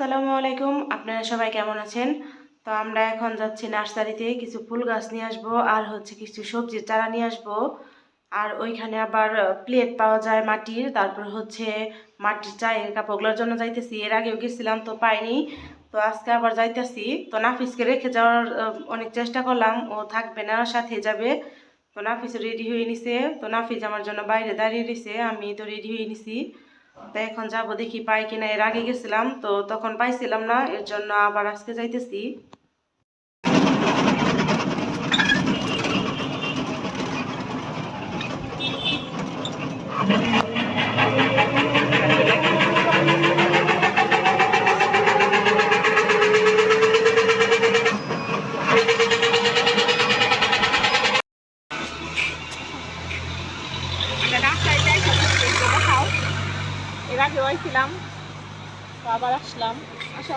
আসসালামু আলাইকুম। আপনারা সবাই কেমন আছেন? তো আমরা এখন যাচ্ছি নার্সারিতে কিছু ফুল গাছ নিয়ে আসব আর হচ্ছে কিছু সবজির চারা নিয়ে আসব। আর ওইখানে আবার প্লেট পাওয়া যায় মাটির। তারপর হচ্ছে মাটির চায়ের কাপড়গুলোর জন্য যাইতেছি। এর আগেও গেছিলাম তো পাইনি। তো আজকে আবার যাইতেছি। তো নাফিসকে রেখে যাওয়ার অনেক চেষ্টা করলাম। ও থাকবে না, সাথে যাবে। তো নাফিস রেডি হয়ে নিছে। তো নাফিস আমার জন্য বাইরে দাঁড়িয়ে রয়েছে আমি তো রেডি হয়ে নিছি। তো এখন যাব দেখি পাই কিনা। এর আগে গেছিলাম, তো তখন পাইছিলাম না, এর জন্য আবার আজকে যাইতেছি এর আগে হয়েছিলাম আবার আসলাম। আসো।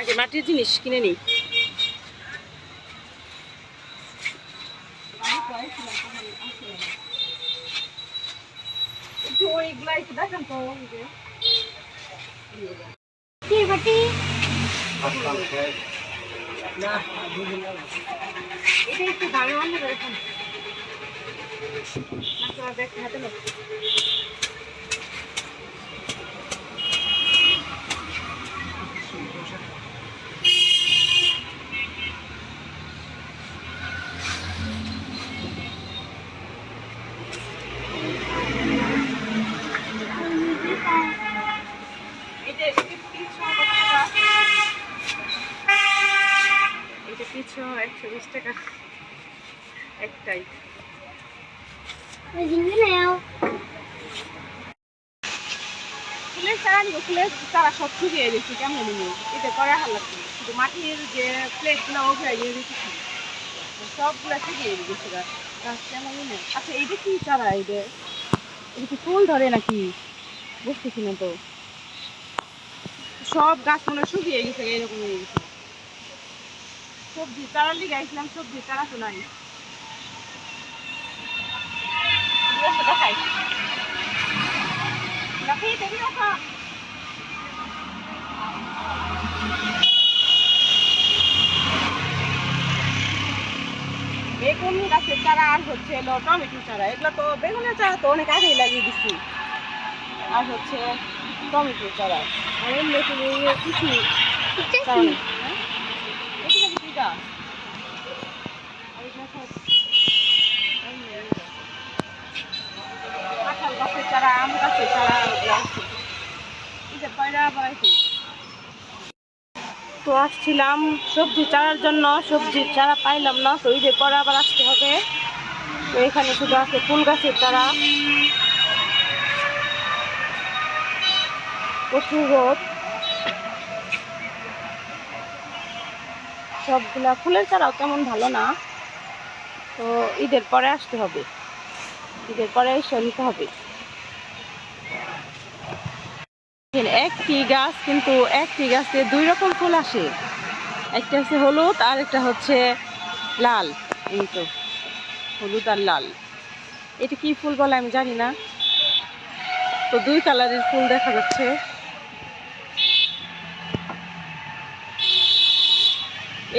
আগে মাটির জিনিস কিনে নিই। এটা একটু ভালো অন্য লোক এটা পিছু এটা পিছু একশো বিশ টাকা। একটাই। ফুলের চারা নিব ফুলের চারা সব শুকিয়ে গেছে কেমন নিব? এটা করে হাল কিন্তু মাটির যে প্লেটগুলো সবগুলো শুকিয়ে গেছে গাছ কেমন আচ্ছা এইটা কি চারা এটা? এটা কি ফুল ধরে নাকি? বুঝতেছি না তো। সব গাছ মনে শুকিয়ে গেছে এরকম হয়ে গেছে। সবজি চারা লিগে আসলাম সবজি চারা তো নাই। দেখাই। বেগুন গাছের চারা আর হচ্ছে হলো টমেটো চারা, এগুলো তো বেগুনের চারা তো অনেক আগেই লাগিয়ে দিচ্ছি আর হচ্ছে টমেটো চারা। আর এমনি কিছু চারা নেই, হ্যাঁ? এগুলো কি গাছ? আর এগুলো সব এমনি ইয়ে। তো আসছিলাম সবজি চারার জন্য সবজির চারা পাইলাম না, তো যে পরে আবার আসতে হবে। তো এখানে শুধু আছে ফুল গাছের চারা। প্রচুর রোদ। সবগুলা ফুলের চারাও তেমন ভালো না। তো ঈদের পরে আসতে হবে। ঈদের পরে এসে নিতে হবে। একটি গাছ কিন্তু একটি গাছে দুই রকম ফুল আসে। একটা হচ্ছে হলুদ আর একটা হচ্ছে লাল। এই তো, হলুদ আর লাল। এটা কি ফুল বলে আমি জানি না। তো দুই কালারের ফুল দেখা যাচ্ছে।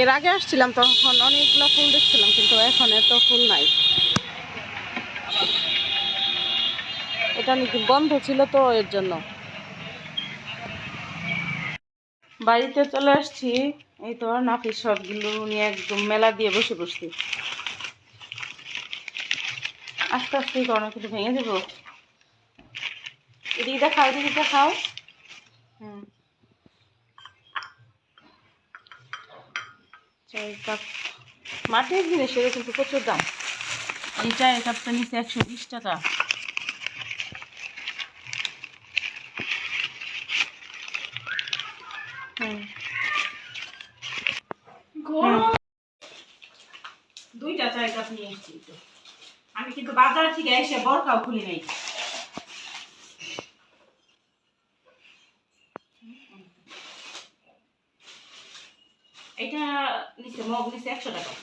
এর আগে আসছিলাম তখন অনেকগুলো ফুল দেখছিলাম, কিন্তু এখন এত ফুল নাই। এটা নাকি বন্ধ ছিল তো এর জন্য। বাড়িতে চলে আসছি। এই তো নাফিস সবগুলো নিয়ে একদম মেলা দিয়ে বসে বসছি আস্তে আস্তে কোনো কিছু ভেঙে দেবো। এদিকে দেখাও এদিকে দেখাও। চার কাপ মাটির কিন্তু প্রচুর দাম। এই চায়ের কাপটা নিচ্ছে একশো বিশ টাকা। দুইটা চায়ের কাপ নিয়ে আমি কিন্তু বাজার থেকে এসে বরকাও খুলি নাই। এটা নিচে মগ নিচে একশো টাকা।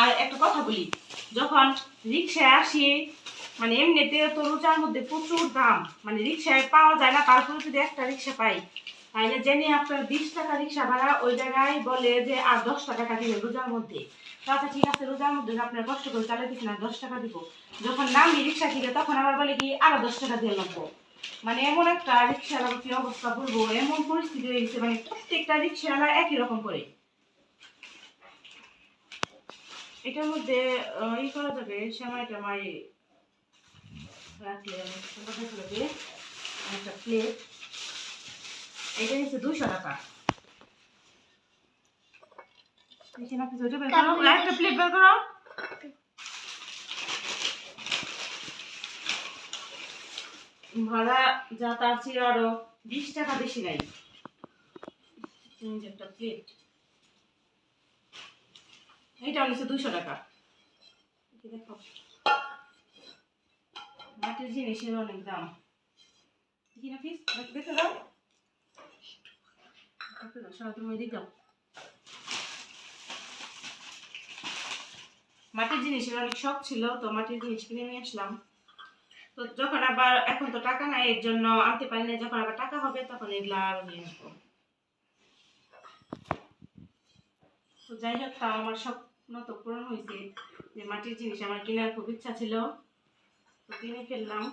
আর একটা কথা বলি, যখন রিক্সায় আসি মানে এমনিতে তো রোজার মধ্যে প্রচুর দাম মানে রিক্সায় পাওয়া যায় না তারপরে যদি একটা রিক্সা পাই। তাহলে জেনে আপনার বিশ টাকা রিক্সা ভাড়া, ওই জায়গায় বলে যে আর দশ টাকা কাটিবে রোজার মধ্যে। তো আচ্ছা ঠিক আছে, রোজার মধ্যে আপনার কষ্ট করে চালাই দিচ্ছি না দশ টাকা দিব। যখন নামি রিক্সা থেকে তখন আবার বলে কি, আরও দশ টাকা দিয়ে লাগবো। মানে এমন একটা রিক্সাওয়ালা কি অবস্থা বলব এমন পরিস্থিতি হয়ে গেছে মানে প্রত্যেকটা রিক্সাওয়ালা একই রকম করে। এটার মধ্যে ই করা যাবে সেমাই টামাই রাখলে যাবে একটা প্লেট এটা হচ্ছে দুশো টাকা। দেখি না কিছু একটা প্লেট বের করো ভাড়া যা তার ছিল আরও বিশ টাকা বেশি নাই। একটা নিচ্ছে দুশো টাকা। মাটির জিনিসের অনেক দাম। দেখি না পিস দেখতে মাটির জিনিসের অনেক শখ ছিল, তো মাটির জিনিস কিনে নিয়ে আসলাম। তো যখন আবার, এখন তো টাকা নাই, এর জন্য আনতে পারি না যখন আবার টাকা হবে, তখন এগুলো আরও নিয়ে আসব। তো যাই হোক তাও আমার স্বপ্ন তো পূরণ হয়েছে যে মাটির জিনিস আমার কেনার খুব ইচ্ছা ছিল। তো কিনে ফেললাম।